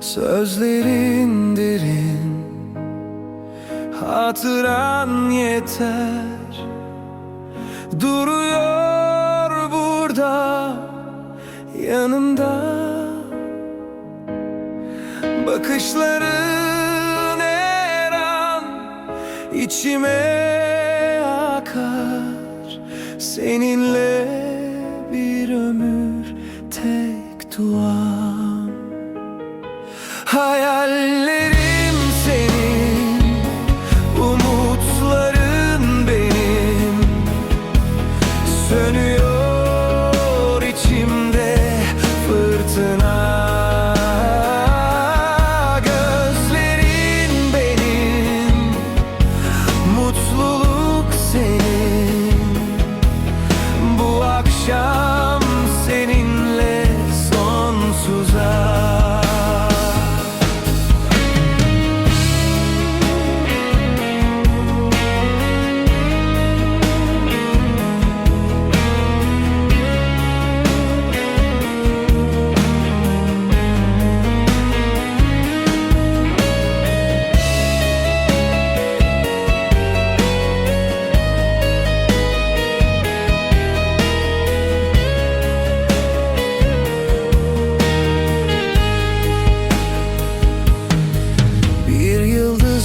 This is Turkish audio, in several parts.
Sözlerin derin Hatıran yeter. Duruyor burada Yanımda. Bakışların her an içime akar. Seninle bir ömür tek duam hayal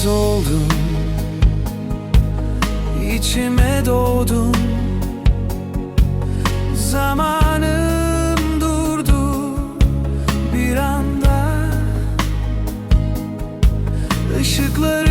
yıldız oldum. İçime doğdum. Zamanım durdu bir anda. Işıkların